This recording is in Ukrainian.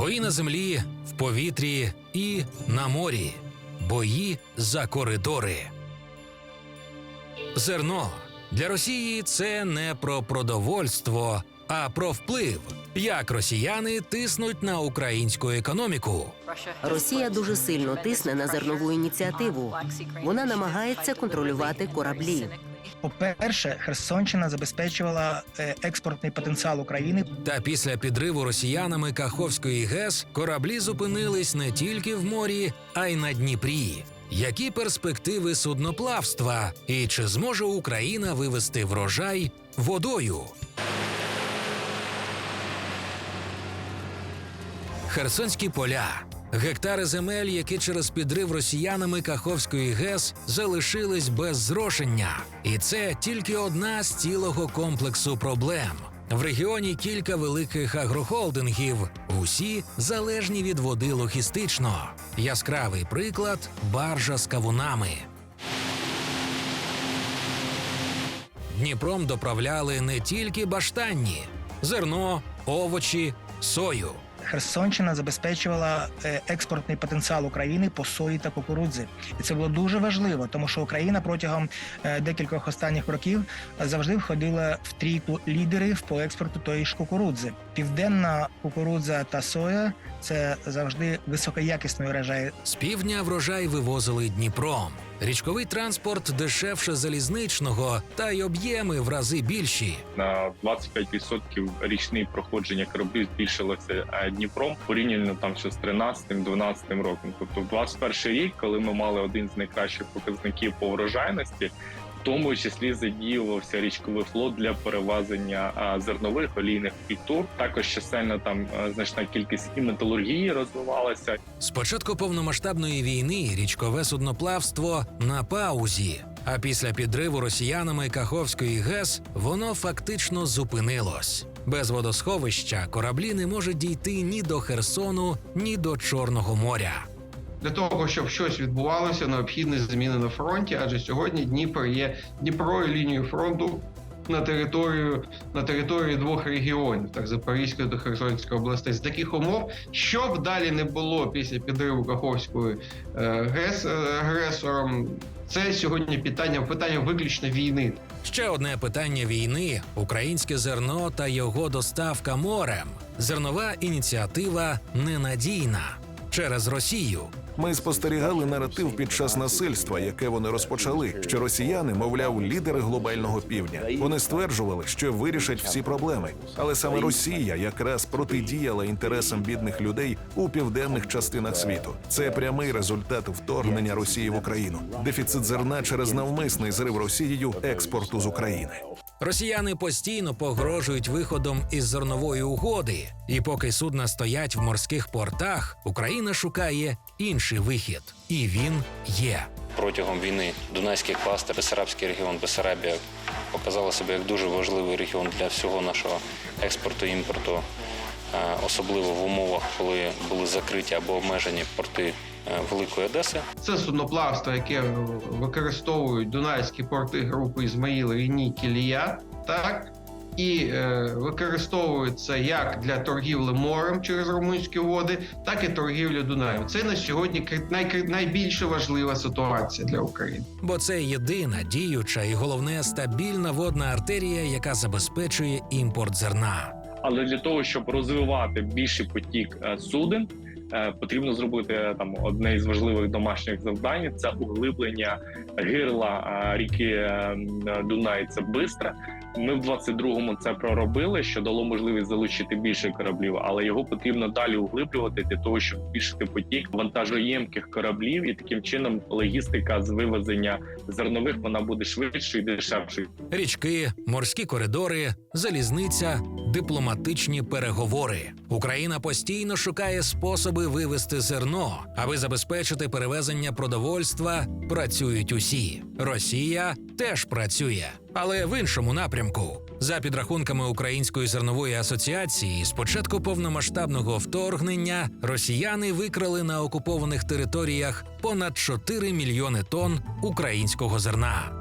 Бої на землі, в повітрі і на морі. Бої за коридори. Зерно для Росії це не про продовольство, а про вплив. Як росіяни тиснуть на українську економіку. Росія дуже сильно тисне на зернову ініціативу. Вона намагається контролювати кораблі. По-перше, Херсонщина забезпечувала е, експортний потенціал України. Та після підриву росіянами Каховської ГЕС кораблі зупинились не тільки в морі, а й на Дніпрі. Які перспективи судноплавства? І чи зможе Україна вивести врожай водою? Херсонські поля. Гектари земель, які через підрив росіянами Каховської ГЕС залишились без зрошення. І це тільки одна з цілого комплексу проблем. В регіоні кілька великих агрохолдингів, усі залежні від води логістично. Яскравий приклад баржа з кавунами. Дніпром доправляли не тільки баштанні, зерно, овочі, сою. Херсонщина забезпечувала е, експортний потенціал України по сої та кукурудзі, і це було дуже важливо, тому що Україна протягом е, декількох останніх років завжди входила в трійку лідерів по експорту тої ж кукурудзи. Південна кукурудза та соя це завжди високоякісний урожай. З півдня врожай вивозили Дніпром. Річковий транспорт дешевше залізничного, та й об'єми в рази більші. на 25% річне проходження кораблів збільшилося Дніпром порівняно там ще з 13-12 роком. Тобто, в 21 рік, коли ми мали один з найкращих показників по врожайності. Тому числі задіювався річковий флот для перевезення зернових олійних культур. Також чисельно там значна кількість і металургії розвивалася. З початку повномасштабної війни річкове судноплавство на паузі. А після підриву росіянами Каховської ГЕС воно фактично зупинилось. Без водосховища кораблі не можуть дійти ні до Херсону, ні до Чорного моря. Для того щоб щось відбувалося, необхідні зміни на фронті, адже сьогодні Дніпро є Дніпрою лінією фронту на територію на території двох регіонів, так Запорізької та Херсонської областей. З таких умов, що б далі не було після підриву Каховської е, ГЕС е, агресором, це сьогодні питання питання виключно війни. Ще одне питання війни: українське зерно та його доставка морем. Зернова ініціатива ненадійна через Росію. Ми спостерігали наратив під час насильства, яке вони розпочали. Що росіяни, мовляв, лідери глобального півдня. Вони стверджували, що вирішать всі проблеми. Але саме Росія якраз протидіяла інтересам бідних людей у південних частинах світу. Це прямий результат вторгнення Росії в Україну. Дефіцит зерна через навмисний зрив Росією експорту з України. Росіяни постійно погрожують виходом із зернової угоди, і поки судна стоять в морських портах, Україна шукає інший вихід, і він є. протягом війни Дунайський кластер, Бесарабський регіон, Бесарабія показала себе як дуже важливий регіон для всього нашого експорту і імпорту, особливо в умовах, коли були закриті або обмежені порти е, Великої Одеси. Це судноплавство, яке використовують дунайські порти групи Ізмаїл, Ріні, Кілія, так і е, використовується як для торгівлі морем через румунські води, так і торгівлі Дунаєм. Це на сьогодні найкри- найбільш важлива ситуація для України. Бо це єдина діюча і головне стабільна водна артерія, яка забезпечує імпорт зерна. Але для того, щоб розвивати більший потік е, суден, е, потрібно зробити е, там одне із важливих домашніх завдань це углиблення гирла ріки Дунай. Це бистра. Ми в 22-му це проробили, що дало можливість залучити більше кораблів, але його потрібно далі углиблювати для того, щоб збільшити потік вантажоємких кораблів, і таким чином логістика з вивезення зернових вона буде швидшою і дешевшою. Річки, морські коридори, залізниця, дипломатичні переговори. Україна постійно шукає способи вивести зерно, аби забезпечити перевезення продовольства. Працюють усі. Росія теж працює, але в іншому напрямку. За підрахунками Української зернової асоціації, з початку повномасштабного вторгнення росіяни викрали на окупованих територіях понад 4 мільйони тонн українського зерна.